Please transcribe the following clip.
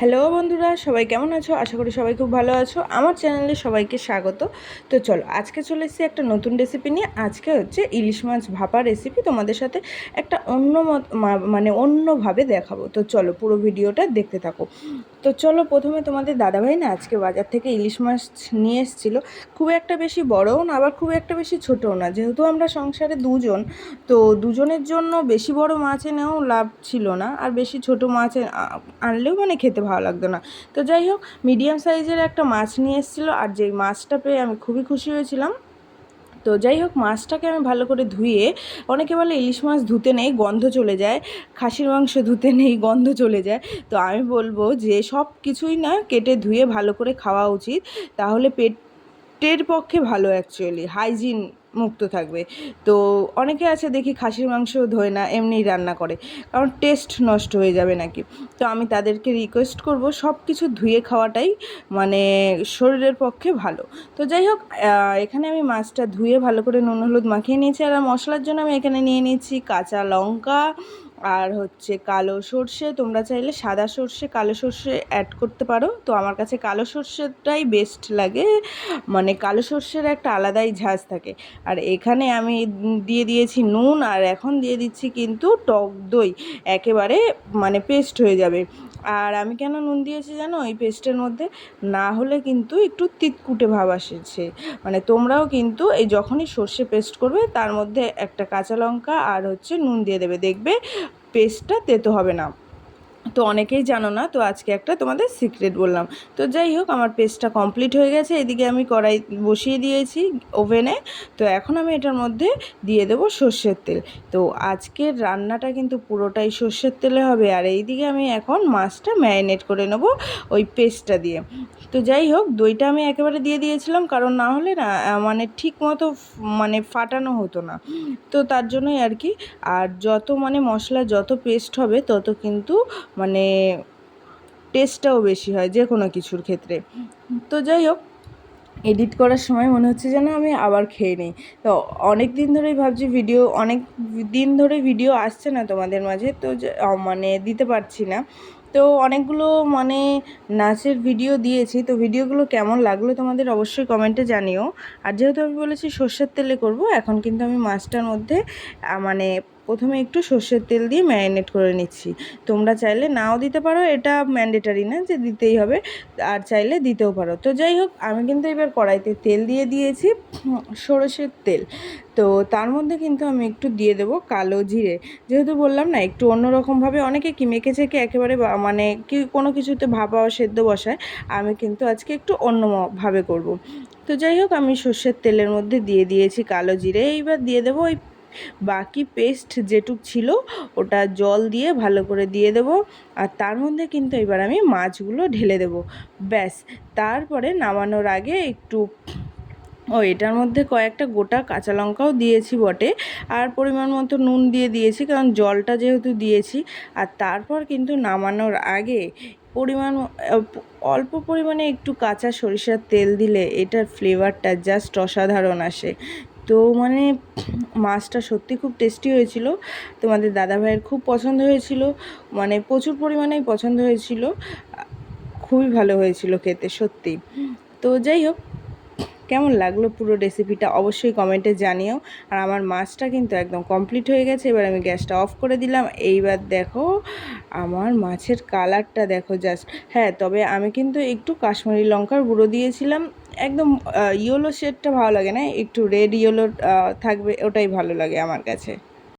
Hello বন্ধুরা, সবাই কেমন আছো? আশা করি সবাই খুব ভালো আছো। আমার চ্যানেলে সবাইকে স্বাগত। তো চলো, আজকে চলে এসেছি একটা নতুন রেসিপি নিয়ে। আজকে হচ্ছে ইলিশ মাছ ভাপা রেসিপি তোমাদের সাথে একটা অন্য মানে অন্যভাবে দেখাবো। তো চলো, পুরো ভিডিওটা দেখতে থাকো। তো চলো, প্রথমে তোমাদের দাদাভাই না আজকে বাজার থেকে ইলিশ মাছ নিয়ে এসেছিল। খুব একটা বেশি বড়ও না, আবার খুব একটা বেশি ছোটও না। যেহেতু আমরা সংসারে দুজন, তো দুজনের জন্য বেশি বড় মাছ এনেও লাভ ছিল না। আর বেশি ছোট মাছ আনলেও মানে খেতে ভালো লাগতো না। তো যাই হোক মিডিয়াম সাইজের একটা মাছ নিয়ে এসেছিল আর যেই মাছটা পেয়ে আমি খুবই খুশি হয়েছিলাম। তো যাই হোক, মাছটাকে আমি ভালো করে ধুয়ে, অনেকে বলে ইলিশ মাছ ধুতে নেই, গন্ধ চলে যায়, খাসির মাংস ধুতে নেই, গন্ধ চলে যায়। তো আমি বলব যে সব কিছুই না কেটে ধুয়ে ভালো করে খাওয়া উচিত। তাহলে পেটের পক্ষে ভালো অ্যাকচুয়ালি হাইজিন মুক্ত থাকবে। তো অনেকে আছে দেখি খাসির মাংস ধোয় না, এমনিই রান্না করে। কারণ টেস্ট নষ্ট হয়ে যাবে নাকি? তো আমি তাদেরকে রিকোয়েস্ট করব সব কিছু ধুয়ে খাওয়াটাই মানে শরীরের পক্ষে ভালো। তো যাই হোক এখানে আমি মাছটা ধুয়ে ভালো করে নুন, হলুদ মাখিয়ে নিয়েছি। আর মশলার জন্য আমি এখানে নিয়ে নিয়েছি কাঁচা লঙ্কা আর হচ্ছে কালো সর্ষে, তোমরা চাইলে সাদা সর্ষে, কালো সর্ষে অ্যাড করতে পারো। তো আমার কাছে কালো সর্ষেটাই বেস্ট লাগে। মানে কালো সর্ষের একটা আলাদাই ঝাঁজ থাকে। আর এখানে আমি দিয়ে দিয়েছি নুন, আর এখন দিয়ে দিচ্ছি কিন্তু টক দই। একেবারে মানে পেস্ট হয়ে যাবে। আর আমি কেন নুন দিয়েছি জানো? এই পেস্টের মধ্যে না হলে কিন্তু একটু তিতকুটে ভাব আসেছে। মানে তোমরাও কিন্তু এই যখনই সর্ষে পেস্ট করবে, তার মধ্যে একটা কাঁচা লঙ্কা আর হচ্ছে নুন দিয়ে দেবে। দেখবে পেস্টটা তেতো হবে না। তো অনেকেই জানো না, তো আজকে একটা তোমাদের সিক্রেট বললাম। তো যাই হোক, আমার পেস্টটা কমপ্লিট হয়ে গেছে, এদিকে আমি কড়াই বসিয়ে দিয়েছি ওভেনে তো এখন আমি এটার মধ্যে দিয়ে দেবো সর্ষের তেল। তো আজকের রান্নাটা কিন্তু পুরোটাই সর্ষের তেলে হবে, আর এইদিকে আমি এখন মাছটা ম্যারিনেট করে নেব ওই পেস্টটা দিয়ে। তো যাই হোক, দইটা আমি একেবারে দিয়ে দিয়েছিলাম, কারণ না হলে না মানে ঠিক মতো মানে ফাটানো হতো না। তো তার জন্যই আর কি, আর যত মানে মশলা যত পেস্ট হবে, তত কিন্তু মানে টেস্টটাও বেশি হয় যে কোনো কিছুর ক্ষেত্রে। তো যাই হোক এডিট করার সময় মনে হচ্ছে যেন আমি আবার খেয়ে নিই। তো অনেক দিন ধরেই ভাবছি ভিডিও অনেক দিন ধরে ভিডিও আসছে না তোমাদের মাঝে, তো মানে দিতে পারছি না। তো অনেকগুলো মানে নাচের ভিডিও দিয়েছি, তো ভিডিওগুলো কেমন লাগল তোমাদের অবশ্যই কমেন্টে জানিও। আর যেহেতু আমি বলেছি সর্ষের তেলে করব, এখন কিন্তু আমি মাছটার মধ্যে মানে প্রথমে একটু সর্ষের তেল দিয়ে ম্যারিনেট করে নিচ্ছি। তোমরা চাইলে নাও দিতে পারো, এটা ম্যান্ডেটারি না যে দিতেই হবে, আর চাইলে দিতেও পারো। তো যাই হোক, আমি কিন্তু এবার কড়াইতে তেল দিয়ে দিয়েছি সরষের তেল। তো তার মধ্যে কিন্তু আমি একটু দিয়ে দেবো কালো জিরে। যেহেতু বললাম না, একটু অন্যরকমভাবে অনেকে কি মেখে চেখে একেবারে মানে কি কোনো কিছুতে ভাপা সেদ্ধ বসায়, আমি কিন্তু আজকে একটু অন্যভাবে করব। তো যাই হোক, আমি সর্ষের তেলের মধ্যে দিয়ে দিয়েছি কালো জিরে। এইবার দিয়ে দেবো ওই বাকি পেস্ট যেটুক ছিল ওটা জল দিয়ে ভালো করে দিয়ে দেবো। আর তার মধ্যে কিন্তু এবার আমি মাছগুলো ঢেলে দেবো। ব্যাস, তারপরে নামানোর আগে একটু, ও এটার মধ্যে কয়েকটা গোটা কাঁচা লঙ্কাও দিয়েছি বটে। আর পরিমাণ মতো নুন দিয়ে দিয়েছি, কারণ জলটা যেহেতু দিয়েছি। আর তারপর কিন্তু নামানোর আগে পরিমাণ, অল্প পরিমাণে একটু কাঁচা সরিষার তেল দিলে এটার ফ্লেভারটা জাস্ট অসাধারণ আসে। তো মানে মাছটা সত্যি খুব টেস্টি হয়েছিল। তোমাদের দাদাভাইয়ের খুব পছন্দ হয়েছিল। মানে প্রচুর পরিমাণেই পছন্দ হয়েছিল। খুবই ভালো হয়েছিল খেতে, সত্যি। তো যাই হোক, কেমন লাগল পুরো রেসিপিটা অবশ্যই কমেন্টে জানিও। আর আমার মাছটা কিন্তু একদম কমপ্লিট হয়ে গেছে। এবার আমি গ্যাসটা অফ করে দিলাম। এইবার দেখো, আমার মাছের কালারটা দেখো জাস্ট হ্যাঁ তবে আমি কিন্তু একটু কাশ্মীরি লঙ্কার গুঁড়ো দিয়েছিলাম। একদম ইয়েলো শেডটা ভালো লাগে না? একটু রেড ইয়েলো থাকবে, ওটাই ভালো লাগে আমার কাছে।